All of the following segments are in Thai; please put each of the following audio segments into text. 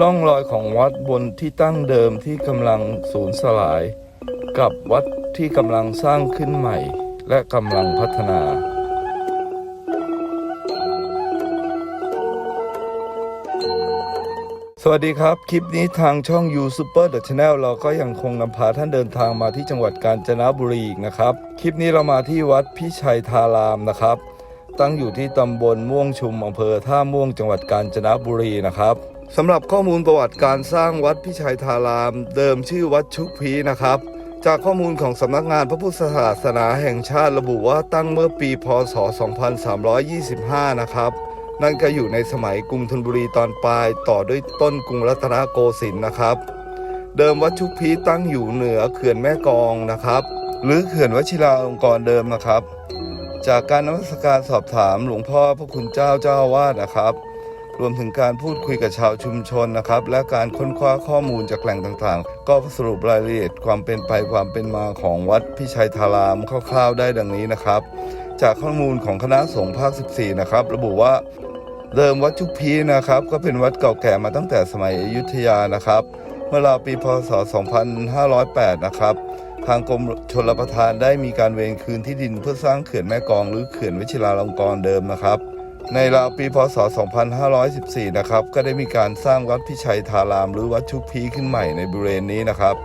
ร่องรอยของวัดบนที่ตั้งเดิมที่กำลังสูญสลาย กับวัดที่กำลังสร้างขึ้นใหม่ และกำลังพัฒนา สวัสดีครับ คลิปนี้ทางช่อง You Super The Channel เราก็ยังคงนำพาท่านเดินทางมาที่จังหวัดกาญจนบุรีอีกนะครับ คลิปนี้เรามาที่วัดพิชัยทารามนะครับ ตั้งอยู่ที่ตำบลม่วงชุมอำเภอท่าม่วงจังหวัดกาญจนบุรีนะครับ สำหรับข้อมูลประวัติการสร้างวัดพิชัยทาราม เดิมชื่อวัดชุกพีนะครับ จากข้อมูลของสำนักงานพระพุทธศาสนาแห่งชาติระบุว่าตั้งเมื่อปีพศ 2325 นะครับ นั่นก็อยู่ในสมัยกรุงธนบุรีตอนปลายต่อด้วยต้นกรุงรัตนโกสินทร์นะครับ เดิมวัดชุกพีตั้งอยู่เหนือเขื่อนแม่กองนะครับ หรือเขื่อนวชิราลงกรณ์เดิมนะครับ จากการนมัสการสอบถามหลวงพ่อพระคุณเจ้าเจ้าวาสนะครับ รวมถึงการพูดคุยกับชาวชุมชนนะครับ และการค้นคว้าข้อมูลจากแหล่งต่างๆ ก็สรุปรายละเอียดความเป็นไปความเป็นมาของวัดพิชัยทารามคร่าวๆได้ดังนี้นะครับ จากข้อมูลของคณะสงฆ์ภาค 14 นะครับ ระบุว่าเดิมวัดจุกพีนะครับ ก็เป็นวัดเก่าแก่มาตั้งแต่สมัยอยุธยานะครับ เมื่อราวปีพศ 2508 นะครับทางกรมชลประทานได้มีการเวรคืนที่ดินเพื่อสร้างเขื่อนแม่กองหรือเขื่อนวชิราลงกรณ์เดิมนะครับ ในราวปีพศ 2514 นะครับ ก็ได้มีการสร้างวัดพิชัยธาราม หรือวัดชุกพีขึ้นใหม่ในบริเวณนี้นะครับ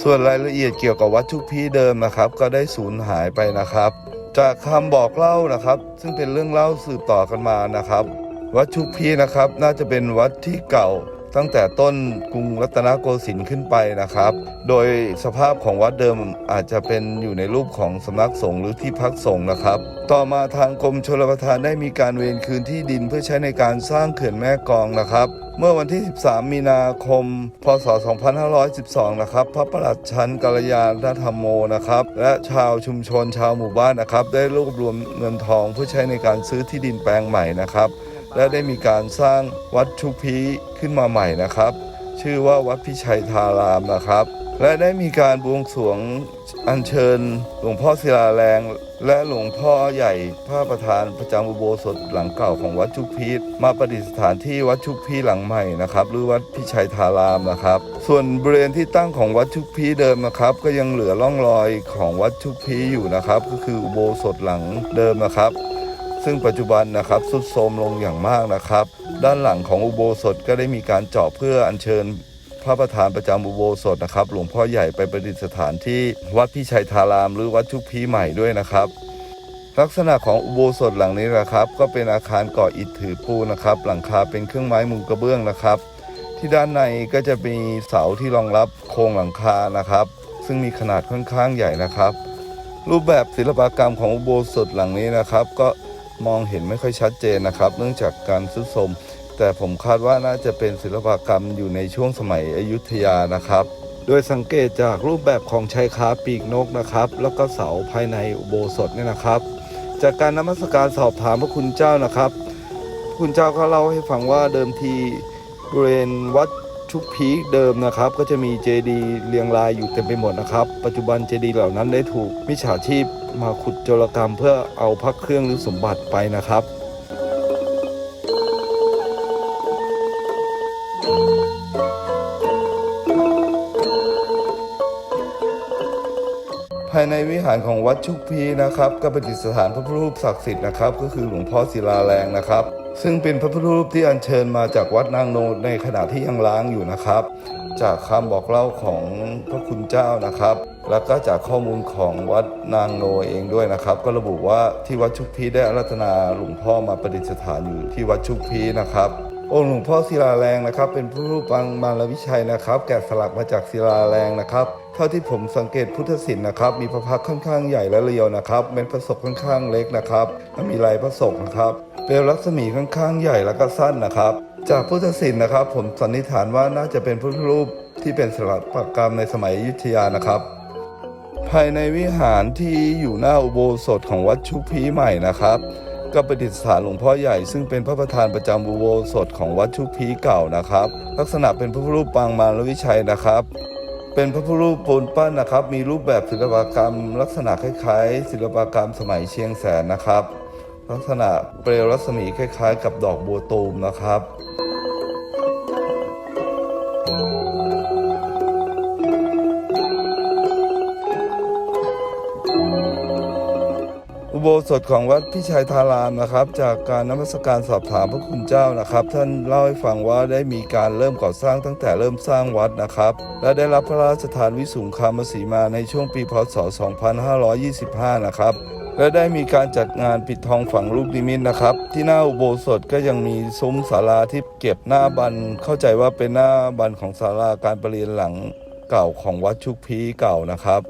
ส่วนรายละเอียดเกี่ยวกับวัดชุกพีเดิมนะครับ ก็ได้สูญหายไปนะครับ จากคำบอกเล่านะครับ ซึ่งเป็นเรื่องเล่าสืบต่อกันมานะครับ วัดชุกพีนะครับ น่าจะเป็นวัดที่เก่า ตั้งแต่ต้นกรุงรัตนโกสินทร์ขึ้นไปนะครับ โดยสภาพของวัดเดิมอาจจะเป็นอยู่ในรูปของสำนักสงฆ์หรือที่พักสงฆ์นะครับ ต่อมาทางกรมชลประทานได้มีการเวรคืนที่ดินเพื่อใช้ในการสร้างเขื่อนแม่กองนะครับ เมื่อวันที่ 13 มีนาคม พศ 2512 นะครับ พระประหลัดชั้นกัลยาณธรรมโมนะครับ และชาวชุมชนชาวหมู่บ้านนะครับ ได้รวบรวมเงินทองเพื่อใช้ในการซื้อที่ดินแปลงใหม่นะครับ และได้มีการสร้างวัดชุกพีขึ้นมาใหม่นะครับ ชื่อว่าวัดพิชัยทารามนะครับ และได้มีการบวงสรวงอัญเชิญ หลวงพ่อศิลาแรง และหลวงพ่อใหญ่พระประธานประจำอุโบสถหลังเก่าของวัดชุกพีมาประดิษฐานที่วัดชุกพีหลังใหม่นะครับ หรือวัดพิชัยทารามนะครับ ส่วนบริเวณที่ตั้งของวัดชุกพีเดิมนะครับ ก็ยังเหลือร่องรอยของวัดชุกพีอยู่นะครับ ก็คืออุโบสถหลังเดิมนะครับ ซึ่งปัจจุบันนะครับสุดโทรมลงอย่างมากนะครับ ด้านหลังของอุโบสถก็ได้มีการเจาะเพื่ออัญเชิญพระประธานประจำอุโบสถนะครับ หลวงพ่อใหญ่ไปประดิษฐานที่วัดพิชัยทาราม หรือวัดชุกพีใหม่ด้วยนะครับ ลักษณะของอุโบสถหลังนี้นะครับ ก็เป็นอาคารก่ออิฐถือปูนนะครับ หลังคาเป็นเครื่องไม้มุงกระเบื้องนะครับ ที่ด้านในก็จะมีเสาที่รองรับโครงหลังคานะครับ ซึ่งมีขนาดค่อนข้างใหญ่นะครับ รูปแบบศิลปกรรมของอุโบสถหลังนี้นะครับ ก็ มองเห็นไม่ค่อยชัดเจนนะครับ เนื่องจากการซุดโทรมแต่ผมคาดว่าน่าจะเป็นศิลปกรรมอยู่ในช่วงสมัยอยุธยานะครับ โดยสังเกตจากรูปแบบของชายคาปีกนกนะครับ แล้วก็เสาภายในอุโบสถเนี่ยนะครับ จากการนมัสการสอบถามพระคุณเจ้านะครับ คุณเจ้าก็เล่าให้ฟังว่าเดิมทีบริเวณวัด ชุกพีคเดิมนะครับ ก็จะมีเจดีย์เรียงรายอยู่เต็มไปหมดนะครับ ปัจจุบันเจดีย์เหล่านั้นได้ถูกมิจฉาชีพมาขุดโจรกรรมเพื่อเอาพระเครื่องหรือสมบัติไปนะครับภายในวิหารของวัดชุกพีนะครับ ก็ประดิษฐานพระพุทธรูปศักดิ์สิทธิ์นะครับ ก็คือหลวงพ่อศิลาแรงนะครับ ซึ่งเป็นพระพุทธรูปที่อัญเชิญมาจากวัดนางโนในขณะที่ยังล้างอยู่นะครับ จากคำบอกเล่าของพระคุณเจ้านะครับ แล้วก็จากข้อมูลของวัดนางโนเองด้วยนะครับ ก็ระบุว่าที่วัดชุกพีได้อารัตนาหลวงพ่อมาประดิษฐานอยู่ที่วัดชุกพีนะครับ องค์หลวงพ่อศิลาแรงนะครับ เป็นผู้รูปปางมารวิชัยนะครับ แกะสลักมาจากศิลาแรงนะครับเท่าที่ผมสังเกตพุทธศิลป์นะครับ มีพระพักค่อนข้างใหญ่และเรียวนะครับเป็นพระศกค่อนข้างเล็กนะครับและมีลายพระศกนะครับเป็นรัศมีค่อนข้างใหญ่แล้วก็สั้นนะครับ จากพุทธศิลป์นะครับ ผมสันนิษฐานว่าน่าจะเป็นพุทธรูปที่เป็นศิลปกรรมในสมัยยุทธยานะครับภายในวิหารที่อยู่หน้าอุโบสถของวัดชุกพีใหม่นะครับ ก็ประดิษฐานหลวงพ่อใหญ่ซึ่งเป็นพระประธานประจำอุโบสถของวัดชุกพีเก่านะครับ ลักษณะเป็นพระพุทธรูปปางมารวิชัยนะครับเป็นพระพุทธรูปปูนปั้นนะครับ มีรูปแบบศิลปกรรม ลักษณะคล้ายๆ ศิลปกรรมสมัยเชียงแสนนะครับ ลักษณะเปลวรัศมีคล้ายๆ กับดอกบัวตูมนะครับ อุโบสถของวัดพิชัยทารามนะครับ จากการนมัสการสอบถามพระคุณเจ้านะครับ ท่านเล่าให้ฟังว่าได้มีการเริ่มก่อสร้างตั้งแต่เริ่มสร้างวัดนะครับ และได้รับพระราชทานวิสุงคามสีมาในช่วงปีพศ 2525 นะครับและได้มีการจัดงานปิดทองฝังลูกนิมิตนะครับ ที่หน้าอุโบสถก็ยังมีซุ้มศาลาที่เก็บหน้าบัน เข้าใจว่าเป็นหน้าบันของศาลาการประเรียนหลังเก่าของวัดชุกพีเก่านะครับ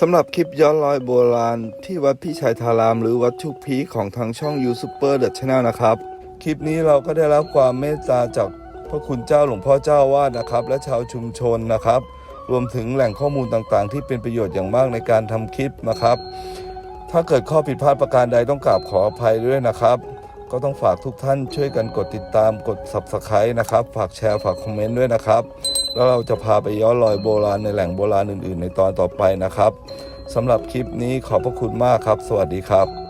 สำหรับคลิปย้อนรอยโบราณ ที่วัดพิชัยทาราม หรือวัดชุกพีของทางช่องยูซูเปอร์เดอะชแนลนะครับ คลิปนี้เราก็ได้รับความเมตตาจากพระคุณเจ้าหลวงพ่อเจ้าวาดนะครับ และชาวชุมชนนะครับ รวมถึงแหล่งข้อมูลต่างๆ ที่เป็นประโยชน์อย่างมากในการทำคลิปนะครับ ถ้าเกิดข้อผิดพลาดประการใดต้องกราบขออภัยด้วยนะครับ ก็ต้องฝากทุกท่านช่วยกันกดติดตามกด subscribe นะครับ ฝากแชร์ฝากคอมเมนต์ด้วยนะครับ แล้วเราจะพาไปย้อนรอยโบราณในแหล่งโบราณอื่น ๆ ในตอนต่อไปนะครับสำหรับคลิปนี้ขอบพระคุณมากครับ สวัสดีครับ